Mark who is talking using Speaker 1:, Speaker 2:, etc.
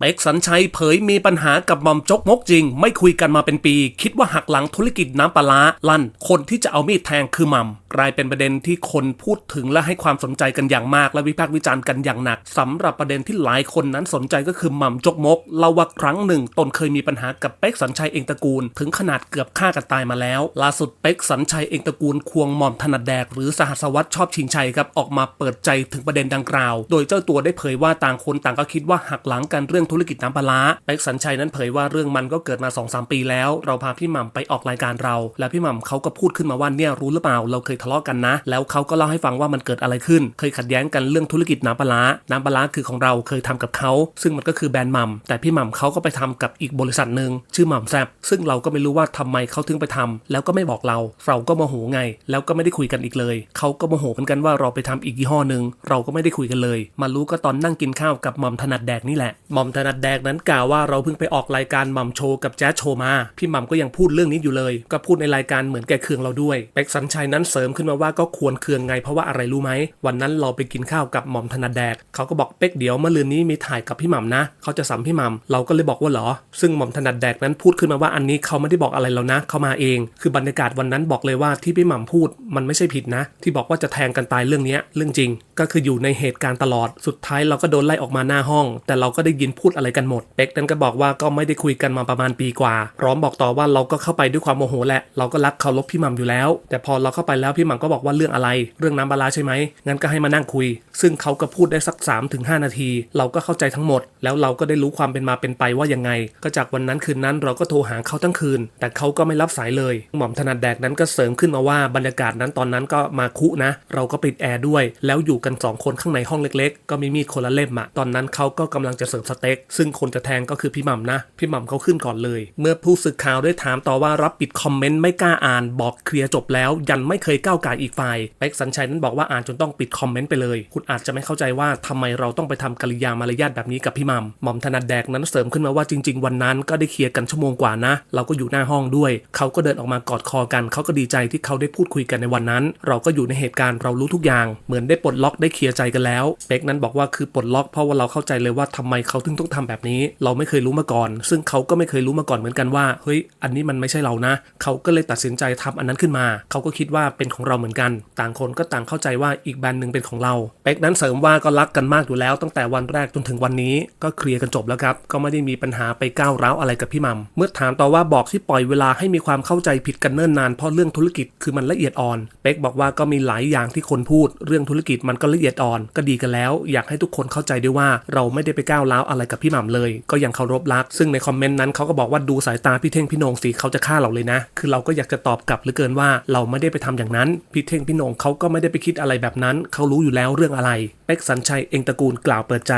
Speaker 1: เป็กสัญชัยเผยมีปัญหากับหม่อมจกมกจริง ไม่คุยกันมาเป็นปี คิดว่าหักหลังธุรกิจน้ำปลาลั่น คนที่จะเอามีดแทงคือหม่ำกลายเป็นประเด็นที่คนพูดถึงและให้ความสนใจกันอย่างมาก และวิพากษ์วิจารณ์กันอย่างหนักสำหรับประเด็นที่หลายคนนั้นสนใจก็คือหม่ำจกมกเล่าว่าครั้งหนึ่ง ตนเคยมีปัญหากับเป็กสัญชัยเองตระกูล ถึงขนาดเกือบฆ่ากันตายมาแล้วล่าสุดเป็กสัญชัยเองตระกูลควงหม่อมถนัดแดกหรือสหัสวัตรชอบชิงชัยครับออกมาเปิดใจถึงประเด็นดังกล่าว โดยเจ้าตัวได้เผยว่าต่างคนต่างก็คิดว่าหักหลังกันเรื่องธุรกิจน้ำปลาร้าเป็กสัญชัยนั้นเผยว่าเรื่องมันก็เกิดมา2อสปีแล้ว เราพาพี่หม่ำไปออกรายการเรา แล้วพี่หม่ำเขาก็พูดขึ้นมาว่าเนี่ยรู้หรือเปล่าเราเคยทะเลาะกันนะ แล้วเขาก็เล่าให้ฟังว่ามันเกิดอะไรขึ้น เคยขัดแย้งกันเรื่องธุรกิจน้ำปลาร้าน้ำปลาร้าคือของเราเคยทำกับเขา ซึ่งมันก็คือแบรนด์หม่ำแต่พี่หม่ำเขาก็ไปทำกับอีกบริษัทหนึ่งชื่อหม่ำแซบซึ่งเราก็ไม่รู้ว่าทำไมเขาถึงไปทำแล้วก็ไม่บอกเรา เราก็โมโหไง แล้วก็ไม่ได้คุยกันอีกเลยเขาก็โมโหเหมือนกันว่าเราไปทำอีกยี่ห้อหนึ่งเราก็ไม่ได้คุยกันเลย มารู้ก็ตอนนั่งกินข้าวกับหม่อมถนัดแดกนี่แหละหม่อมถนัดแดกนั้นกล่าวว่าเราเพิ่งไปออกรายการหม่ำโชว์กับแจ๊สโชว์มา พี่หม่ำก็ยังพูดเรื่องนี้อยู่เลย ก็พูดในรายการเหมือนแกเคืองเราด้วยเป็กสัญชัยนั้นเสริมขึ้นมาว่าก็ควรเคืองไงเพราะว่าอะไรรู้ไหมวันนั้นเราไปกินข้าวกับหม่อมถนัดแดกเขาก็บอกเป็กเดี๋ยวเมื่อลืนนี้มีถ่ายกับพี่หม่ำนะเขาจะสัมพี่หม่ำเราก็เลยบอกว่าเหรอ ซึ่งหม่อมถนัดแดกนั้นพูดขึ้นมาว่าอันนี้เขาไม่ได้บอกอะไรเรานะเขามาเอง คือบรรยากาศวันนั้นบอกเลยว่าที่พี่หม่ำพูดมันไม่ใช่ผิดนะ ที่บอกว่าจะแทงกันตายเรื่องนี้เรื่องจริง ก็คืออยู่ในเหตุการณ์ตลอดสุดท้ายเราก็โดนไล่ออกมาหน้าห้อง แต่เราก็ได้ยินพูดอะไรกันหมดเป็กนั้นก็บอกว่าก็ไม่ได้คุยกันมาประมาณปีกว่า พร้อมบอกต่อว่าเราก็เข้าไปด้วยความโมโหแหละ เราก็รักเคารพพี่หม่ำอยู่แล้ว แต่พอเราเข้าไปแล้วพี่หม่ำก็บอกว่าเรื่องอะไร เรื่องน้ำปลาราใช่ไหมงั้นก็ให้มานั่งคุย ซึ่งเขาก็พูดได้สัก3าถึงหนาที เราก็เข้าใจทั้งหมด แล้วเราก็ได้รู้ความเป็นมาเป็นไปว่ายังไง ก็จากวันนั้นคืนนั้นเราก็โทรหาเขาทั้งคืน แต่เขาก็ไม่รับสายเลย หม่อมถนัดแดกนั้นก็เสริมขึ้นมาว่าบรรยากาศนั้นตอนนั้นก็มาคุนะ เราก็ปิดแอร์ด้วย แล้วอยู่กัน 2 คนข้างในห้องเล็ก ๆ ก็มีมีดคนละเล่มอะตอนนั้นเขาก็กำลังจะเสิร์ฟสเต็กซึ่งคนจะแทงก็คือพี่หม่ำนะ พี่หม่ำเขาขึ้นก่อนเลย เมื่อผู้สื่อข่าวได้ถามต่อว่ารับปิดคอมเมนต์ไม่กล้าอ่านบอกเคลียร์จบแล้ว ยันไม่เคยก้าวไก่อีกฝ่ายเป็กสัญชัยนั้นบอกว่าอ่านจนต้องปิดคอมเมนต์ไปเลย คุณอาจจะไม่เข้าใจว่าทำไมเราต้องไปทำกริยามารยาทแบบนี้กับพี่หม่ำหม่อมถนัดแดกนั้นเสริมขึ้นมาว่าจริง ๆ วันนั้นก็ได้เคลียร์กันชั่วโมงกว่านะ เราก็อยู่หน้าห้องด้วย เขาก็เดินออกมากอดคอกัน เขาก็ดีใจที่เขาได้พูดคุยกันในวันนั้น เราก็อยู่ในเหตุการณ์เรารู้ทุกอย่าง เหมือนได้ปลดล็อกได้เคลียร์ใจกันแล้วเป็กนั้นบอกว่าคือปลดล็อกเพราะว่าเราเข้าใจเลยว่าทำไมเขาถึงต้องทำแบบนี้เราไม่เคยรู้มาก่อน ซึ่งเขาก็ไม่เคยรู้มาก่อนเหมือนกันว่าเฮ้ยอันนี้มันไม่ใช่เรานะ เขาก็เลยตัดสินใจทำอันนั้นขึ้นมา เขาก็คิดว่าเป็นของเราเหมือนกัน ต่างคนก็ต่างเข้าใจว่าอีกแบรนด์หนึ่งเป็นของเราเป็กนั้นเสริมว่าก็รักกันมากอยู่แล้ว ตั้งแต่วันแรกจนถึงวันนี้ก็เคลียร์กันจบแล้วครับก็ไม่ได้มีปัญหาไปก้าวร้าวอะไรกับพี่มัมเมื่อถามต่อว่าบอกที่ปล่อยเวลาให้มีความเข้าใจผิดกันเนิ่นนานเพราะเรื่องธุรกิจคือมันละเอียดอ่อนเป็กบอกว่าก็มีหลายอย่างที่คนพูด เรื่องธุรกิจมันก็ละเอียดอ่อน ก็ดีกันแล้ว อยากให้ทุกคนเข้าใจด้วยว่าเราไม่ได้ไปก้าวร้าวอะไรกับพี่หม่ำเลย ก็ยังเคารพรัก ซึ่งในคอมเมนต์นั้นเขาก็บอกว่าดูสายตาพี่เท่งพี่นงสิเขาจะฆ่าเราเลยนะ คือเราก็อยากจะตอบกลับหลือเกินว่าเราไม่ได้ไปทำอย่างนั้นพี่เท่งพี่นงเขาก็ไม่ได้ไปคิดอะไรแบบนั้นเขารู้อยู่แล้วเรื่องอะไรเป็กสันชัยเองตระกูลกล่าวเปิดใจ